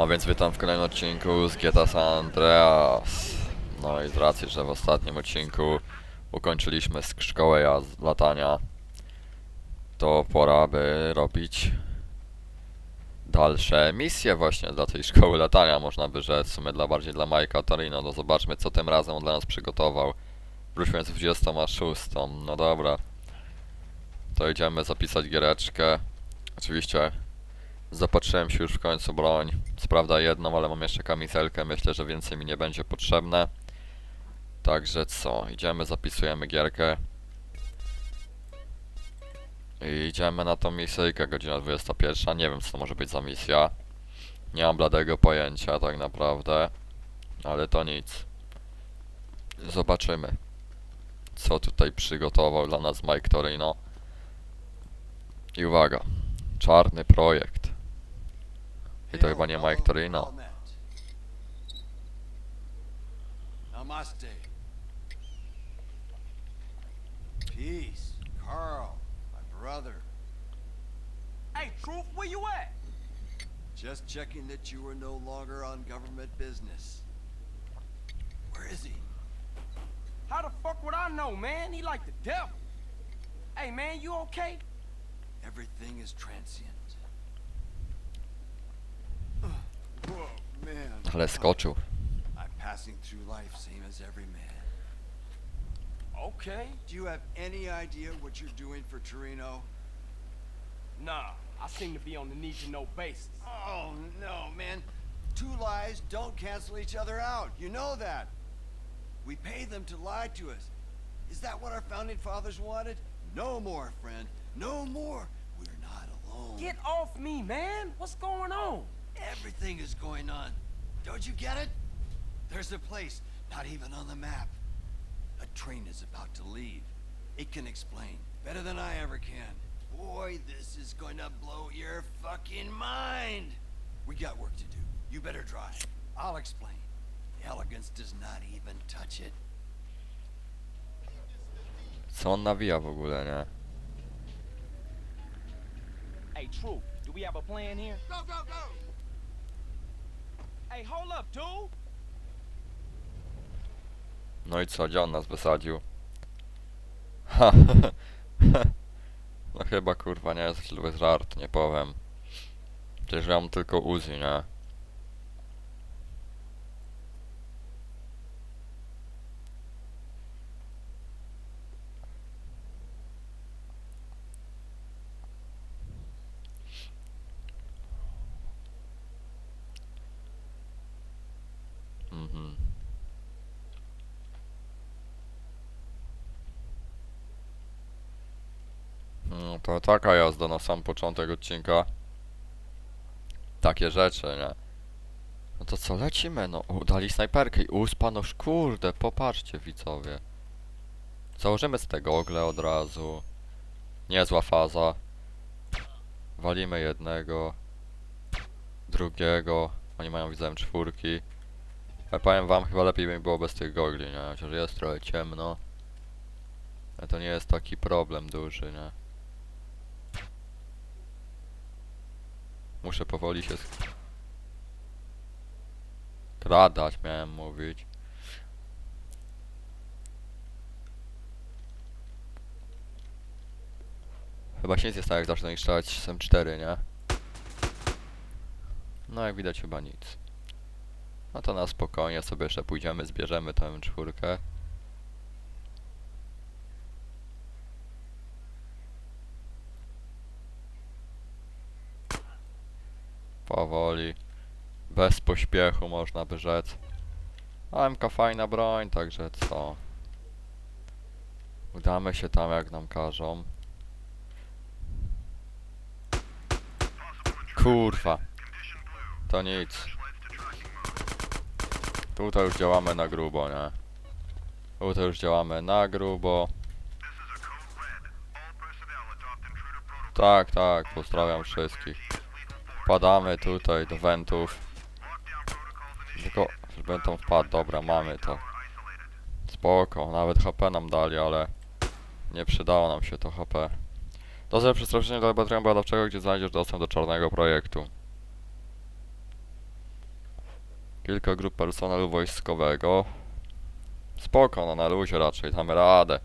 A więc witam w kolejnym odcinku z GTA San Andreas. No i z racji, że w ostatnim odcinku ukończyliśmy szkołę latania, to pora by robić dalsze misje właśnie dla tej szkoły latania, można by rzec, w sumie dla bardziej dla Majka Torino. No zobaczmy, co tym razem on dla nas przygotował. Wróćmy z 26. No dobra. To idziemy zapisać giereczkę. Oczywiście Zapatrzyłem się już w końcu broń. Co prawda jedną, ale mam jeszcze kamizelkę. Myślę, że więcej mi nie będzie potrzebne. Także co? Idziemy, zapisujemy gierkę. I idziemy na tą misyjkę, godzina 21. Nie wiem, co to może być za misja. Nie mam bladego pojęcia tak naprawdę. Ale to nic. Zobaczymy. Co tutaj przygotował dla nas Mike Torino. I uwaga. Czarny projekt. I to chyba nie Mike Torino. Namaste. Peace, Carl, my brother. Hey, Truth, where you at? Just checking that you were no longer on government business. Where is he? How the fuck would I know, man? He like the devil. Hey, man, you okay? Everything is transient. Whoa, man. Ale skoczył. I'm passing through life same as every man. Okay. Do you have any idea what you're doing for Torino? Nah, I seem to be on the need-to-know basis. Oh, no, man. Two lies don't cancel each other out. You know that. We pay them to lie to us. Is that what our founding fathers wanted? No more, friend. No more. We're not alone. Get off me, man. What's going on? Everything is going on. Don't you get it? There's a place not even on the map. A train is about to leave. It can explain better than I ever can. Boy, this is going to blow your fucking mind. We got work to do. You better drive. I'll explain. Elegance does not even touch it. Co on nawija w ogóle, nie? Hey, Truth, do we have a plan here? Go, go, go! Hey, hold up. No i co, gdzie on nas wysadził? Ha, No chyba kurwa nie jest zły żart, nie powiem. Przecież ja mam tylko Uzi, nie? Mhm. No to taka jazda na sam początek odcinka. Takie rzeczy, nie? No to co, lecimy? No, udali snajperkę i uspa, kurde, popatrzcie widzowie. Założymy z tego ogle od razu. Niezła faza. Walimy jednego. Drugiego. Oni mają, widzę, czwórki. Ale powiem wam, chyba lepiej by mi było bez tych gogli, nie? Chociaż jest trochę ciemno. Ale to nie jest taki problem duży, nie? Muszę powoli się sk- skradać, miałem mówić. Chyba się nic nie stało, jak zacznę strzelać z M4, nie? No jak widać chyba nic. No to na spokojnie sobie jeszcze pójdziemy, zbierzemy tę M4. Powoli. Bez pośpiechu można by rzec. AMK fajna broń, także co? Udamy się tam jak nam każą. Kurwa. To nic. Tutaj już działamy na grubo, nie? Tutaj już działamy na grubo. Tak, tak, pozdrawiam wszystkich. Wpadamy tutaj do wentów. Tylko, tam wpadł, dobra, mamy to. Spoko, nawet HP nam dali, ale nie przydało nam się to HP. Dozę przestraszenie do laboratorium badawczego, gdzie znajdziesz dostęp do czarnego projektu. Kilka grup personelu wojskowego. Spoko, no na luzie raczej, damy radę.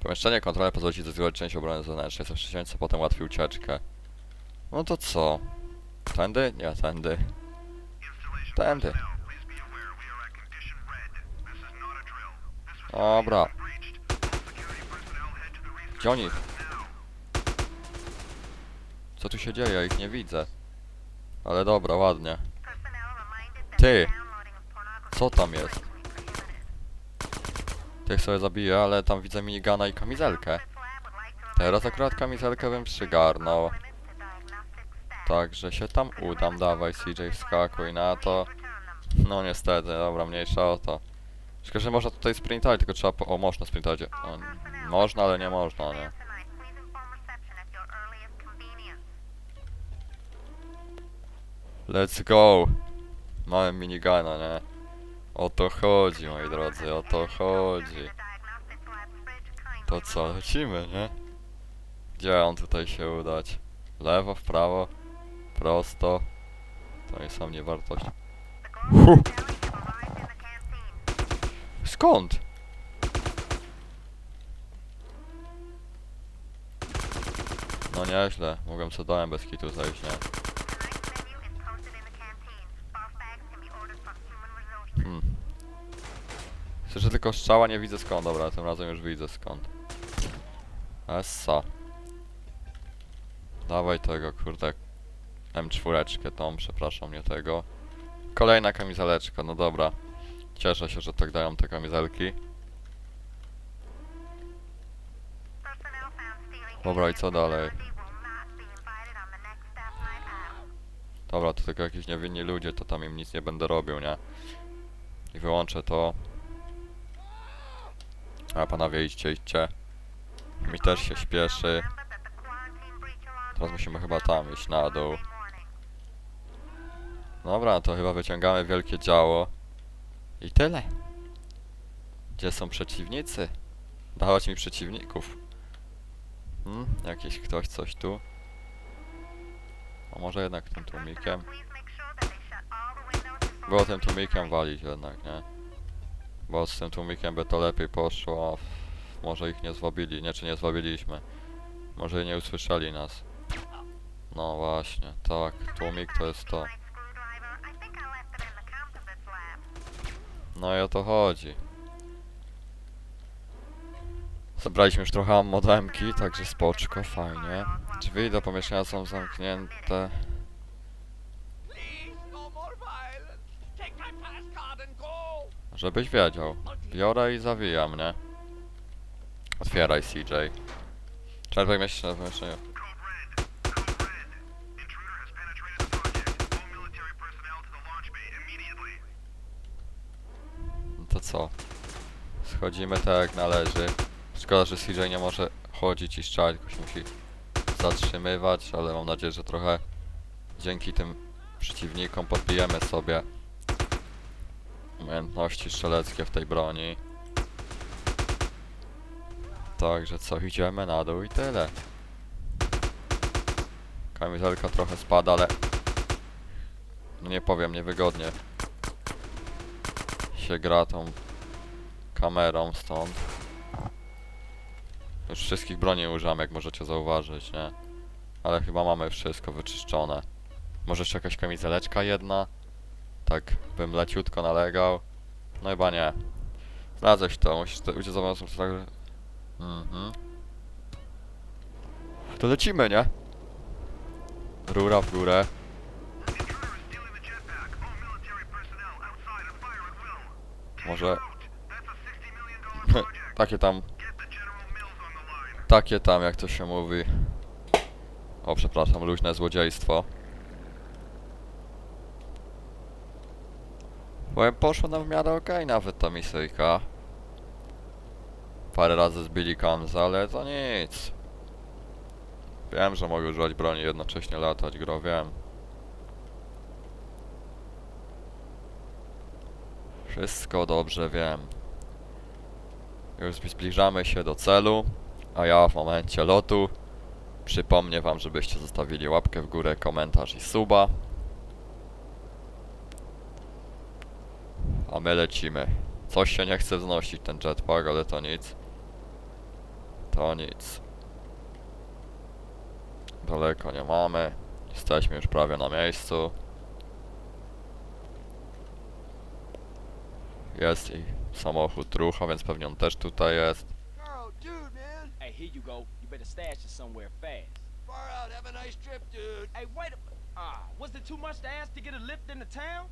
Pomieszczenie kontrolne pozwoli ci zezwolić część obrony zewnętrznej, co potem ułatwi ucieczkę. No to co? Tędy? Nie, tędy. Tędy. Dobra. Gdzie oni? Co tu się dzieje? Ja ich nie widzę. Ale dobra, ładnie. Ty! Co tam jest? Tych sobie zabiję, ale tam widzę minigana i kamizelkę. Teraz akurat kamizelkę bym przygarnął. Także się tam udam, dawaj CJ, wskakuj na to. No niestety, dobra, mniejsza o to. Tylko, że można tutaj sprintować, tylko trzeba po... O, można sprintować. O, można, ale nie można, nie? Let's go! Mamy minigana, nie? O to chodzi, moi drodzy, o to chodzi. To co, lecimy, nie? Gdzie on tutaj się udać? Lewo, w prawo, prosto. To jest sam niewartość. Hu! Skąd? No nieźle, mogłem sobie dołem bez kitu zejść, nie? Słyszę tylko strzała, nie widzę skąd. Dobra, tym razem już widzę skąd. Essa. Dawaj tego, kurde. M4, tą, przepraszam, nie tego. Kolejna kamizeleczka, no dobra. Cieszę się, że tak dają te kamizelki. Dobra, i co dalej? Dobra, to tylko jakiś niewinni ludzie, to tam im nic nie będę robił, nie? I wyłączę to. A panowie, idźcie, idźcie. Mi też się śpieszy. Teraz musimy chyba tam iść na dół. Dobra, to chyba wyciągamy wielkie działo. I tyle. Gdzie są przeciwnicy? Dawać mi przeciwników. Hmm? Jakiś ktoś coś tu? A może jednak tym tłumikiem? Było tym tłumikiem walić jednak, nie? Bo z tym tłumikiem by to lepiej poszło, a może ich nie zwabili, nie czy nie zwabiliśmy. Może nie usłyszeli nas. No właśnie, tak, tłumik to jest to. No i o to chodzi. Zebraliśmy już trochę modemki, także spoczko, fajnie. Drzwi do pomieszczenia są zamknięte. Żebyś wiedział. Biorę i zawijam, nie? Otwieraj CJ. Pomieszczenie do pomieszczenia. No to co? Schodzimy tak jak należy. Szkoda, że CJ nie może chodzić i strzelać, tylko się musi zatrzymywać, ale mam nadzieję, że trochę dzięki tym przeciwnikom podbijemy sobie umiejętności strzeleckie w tej broni. Także co, idziemy na dół i tyle. Kamizelka trochę spada, ale... No nie powiem, niewygodnie się gra tą kamerą stąd. Już wszystkich broni używam, jak możecie zauważyć, nie? Ale chyba mamy wszystko wyczyszczone. Może jeszcze jakaś kamizeleczka jedna? Tak bym leciutko nalegał. No chyba nie. Znalazłeś to, musisz to ujdzie za mną tak. Mhm. To lecimy, nie? Rura w górę. Może... takie tam... Takie tam, jak to się mówi. O, przepraszam, luźne złodziejstwo. Powiem, poszło nam w miarę okej nawet ta misyjka. Parę razy zbili kamza, ale to nic. Wiem, że mogę używać broni jednocześnie latać, gro, wiem. Wszystko dobrze wiem. Już zbliżamy się do celu, a ja w momencie lotu przypomnę wam, żebyście zostawili łapkę w górę, komentarz i suba. A my lecimy. Coś się nie chce wznosić ten jetpack, ale to nic. To nic. Daleko nie mamy. Jesteśmy już prawie na miejscu. Jest i samochód rucha, więc pewnie on też tutaj jest. Carl, dude, man. Hey, here you go. You better stash it somewhere fast. Far out. Have a nice trip, dude. Hey, wait a... Ah, was it too much to ask to get a lift into town?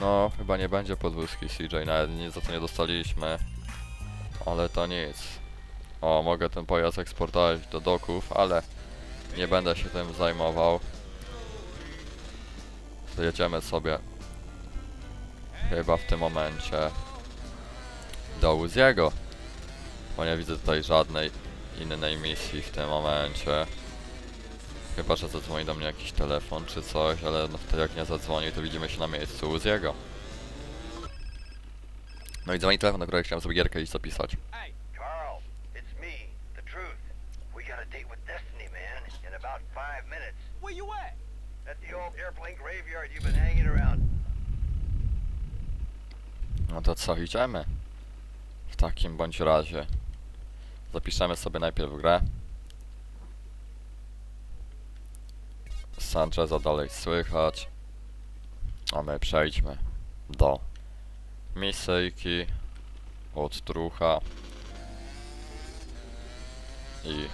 No, chyba nie będzie podwózki CJ, nawet nic za to nie dostaliśmy. Ale to nic. O, mogę ten pojazd eksportować do doków, ale nie będę się tym zajmował. Jedziemy sobie chyba w tym momencie do Uziego. Bo nie widzę tutaj żadnej innej misji w tym momencie. Chyba, że zadzwoni do mnie jakiś telefon czy coś, ale no wtedy jak nie zadzwoni, to widzimy się na miejscu Uziego. No i dzwoni telefon, na którego chciałem sobie gierkę iść zapisać. Hey, Carl, it's me, the truth. We got a date with Destiny, man, in about five minutes. where you at? At the old airplane graveyard you've been hanging around. No to co, idziemy? W takim bądź razie. Zapiszemy sobie najpierw grę. Sancheza dalej słychać. A my przejdźmy do misyjki od trucha i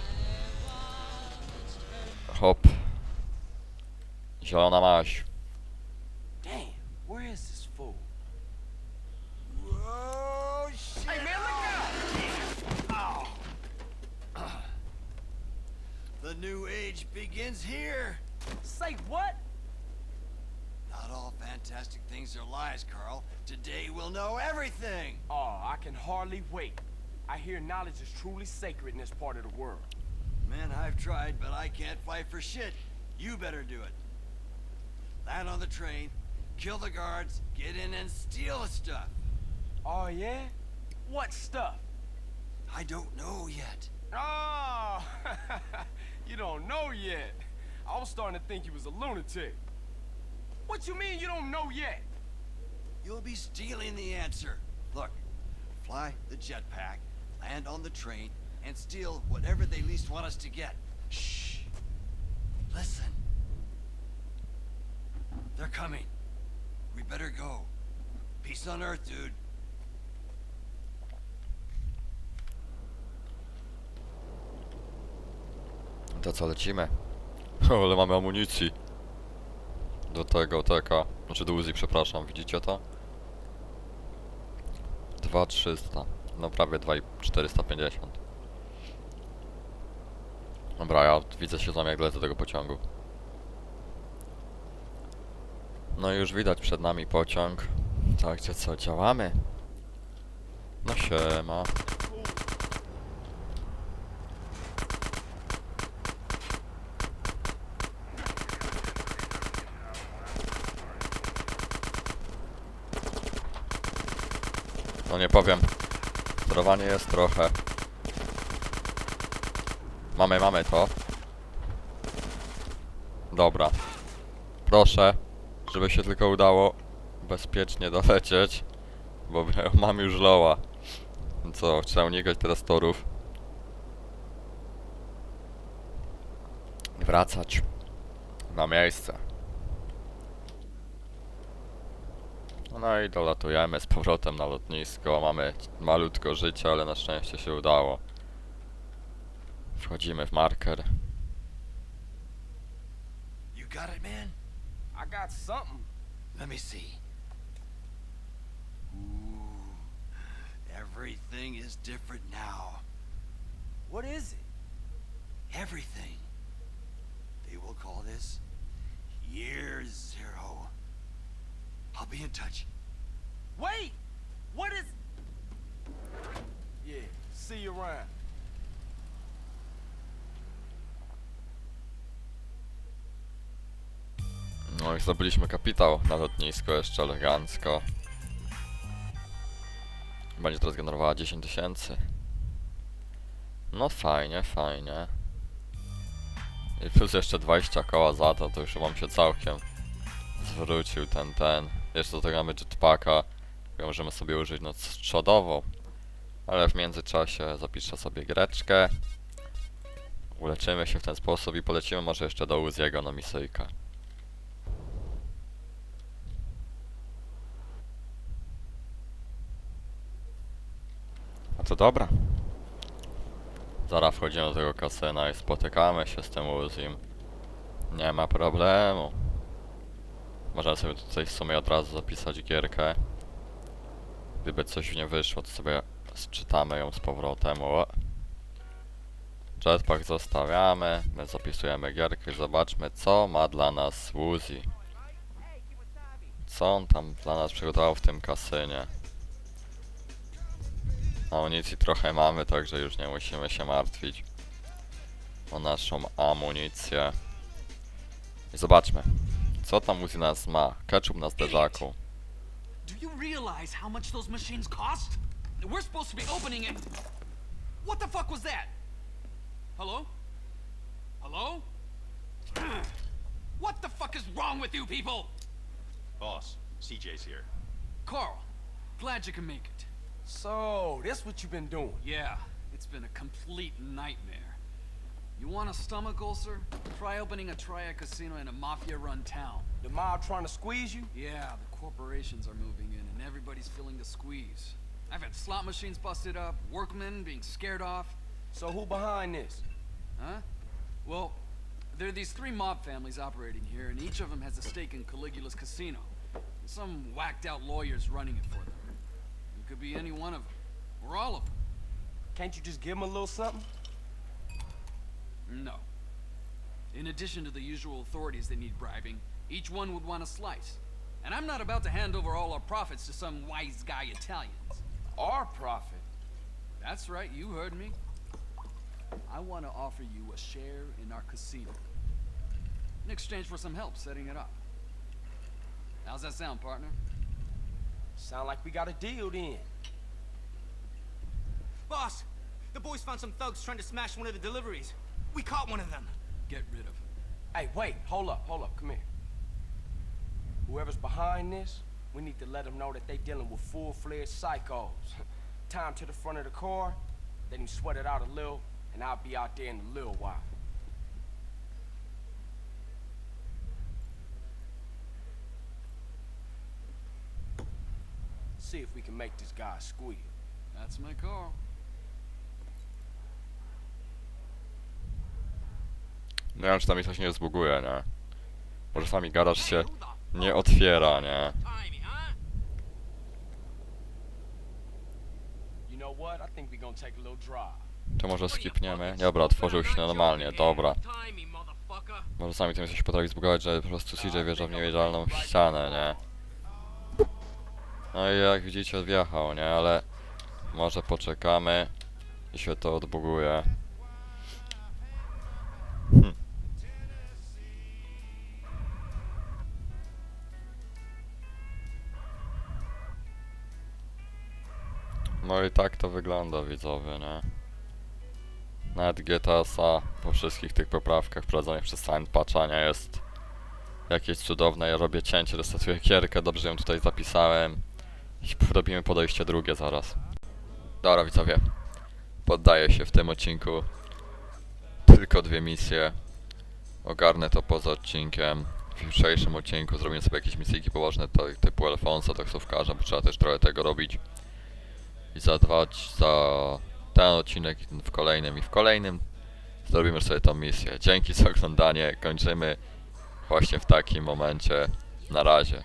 hop zielona maś out! The new age begins here. Say what? Not all fantastic things are lies, Carl. Today we'll know everything. Oh, I can hardly wait. I hear knowledge is truly sacred in this part of the world. Man, I've tried, but I can't fight for shit. You better do it. Land on the train, kill the guards, get in and steal the stuff. Oh, yeah? What stuff? I don't know yet. Oh, you don't know yet. I was starting to think you was a lunatic. What you mean you don't know yet? You'll be stealing the answer. Look, fly the jetpack, land on the train, and steal whatever they least want us to get. Shh. Listen. They're coming. We better go. Peace on Earth, dude. To co, lecimy? O, ale mamy amunicji. Do tego teka. Znaczy do Uzi, przepraszam, widzicie to? 2300. No prawie 2450. Dobra, ja widzę się tam jak lecę tego pociągu. No i już widać przed nami pociąg. Także co, działamy? No siema. No nie powiem. Sterowanie jest trochę. Mamy, mamy to. Dobra. Proszę, żeby się tylko udało bezpiecznie dolecieć. Bo mam już loła. Co, trzeba unikać teraz torów. Wracać na miejsce. No i dolatujemy z powrotem na lotnisko. Mamy malutko życia, ale na szczęście się udało. Wchodzimy w marker. You got it, man? I got something. Let me see. Ooh. Everything is different now. What is it? Everything. They will call this Year be in touch. Wait! What is... Yeah, see you around. No i zdobyliśmy kapitał na lotnisko jeszcze elegancko. Będzie teraz generowała 10 tysięcy. No fajnie, fajnie. I plus jeszcze 20 koła za to, to już wam się całkiem zwrócił ten, ten. Jeszcze do tego mamy jetpacka, którego możemy sobie użyć no trzodowo. Ale w międzyczasie zapiszę sobie greczkę. Uleczymy się w ten sposób i polecimy może jeszcze do Uziego na misyjkę. A to dobra. Zaraz wchodzimy do tego kasyna i spotykamy się z tym Uzim. Nie ma problemu. Możemy sobie tutaj w sumie od razu zapisać gierkę. Gdyby coś nie wyszło, to sobie czytamy ją z powrotem. O. Jetpack zostawiamy, my zapisujemy gierkę i zobaczmy co ma dla nas Uzi. Co on tam dla nas przygotował w tym kasynie. Amunicji trochę mamy, także już nie musimy się martwić o naszą amunicję. I zobaczmy, co tam Uzi nas ma. Ketchup na zderzaku. Do you realize how much those machines cost? We're supposed to be opening it. What the fuck was that? Hello? Hello? what the fuck is wrong with you people? Boss, CJ's here. Carl, glad you can make it. So, this what you've been doing? Yeah, it's been a complete nightmare. You want a stomach ulcer? Try opening a triad casino in a mafia-run town. The mob trying to squeeze you? Yeah, the corporations are moving in and everybody's feeling the squeeze. I've had slot machines busted up, workmen being scared off. So who behind this? Huh? Well, there are these three mob families operating here, and each of them has a stake in Caligula's casino. Some whacked out lawyers running it for them. It could be any one of them, or all of them. Can't you just give them a little something? No. In addition to the usual authorities that need bribing, each one would want a slice. And I'm not about to hand over all our profits to some wise guy Italians. Our profit. That's right, you heard me. I want to offer you a share in our casino. In exchange for some help setting it up. How's that sound, partner? Sound like we got a deal then. Boss, the boys found some thugs trying to smash one of the deliveries. We caught one of them. Get rid of him. Hey, wait, hold up, hold up, come here. Whoever's behind this, we need to let them know that they're dealing with full-fledged psychos. Tie 'em to the front of the car, let him sweat it out a little, and I'll be out there in a little while. See if we can make this guy squeal. That's my car. Nie wiem, czy tam mi coś nie zbuguje, nie? Może sami garaż się nie otwiera, nie? To może skipniemy? Dobra, otworzył się normalnie, dobra. Może sami tym się potrafi zbugować, że po prostu CJ wjeżdża w niewidzialną ścianę, nie? No i jak widzicie wjechał, nie? Ale może poczekamy i się to odbuguje. No i tak to wygląda widzowie, nie? Nawet GTS-a po wszystkich tych poprawkach wprowadzonych przez Sandpatcha nie jest jakieś cudowne. Ja robię cięcie, resetuję gierkę, dobrze ją tutaj zapisałem. I robimy podejście drugie zaraz. Dobra widzowie, poddaję się w tym odcinku. Tylko dwie misje. Ogarnę to poza odcinkiem. W jutrzejszym odcinku zrobimy sobie jakieś misyjki poważne typu Alfonso, taksówkarza, bo trzeba też trochę tego robić. I za dwa, za ten odcinek i w kolejnym i w kolejnym zrobimy sobie tą misję. Dzięki za oglądanie, kończymy właśnie w takim momencie. Na razie.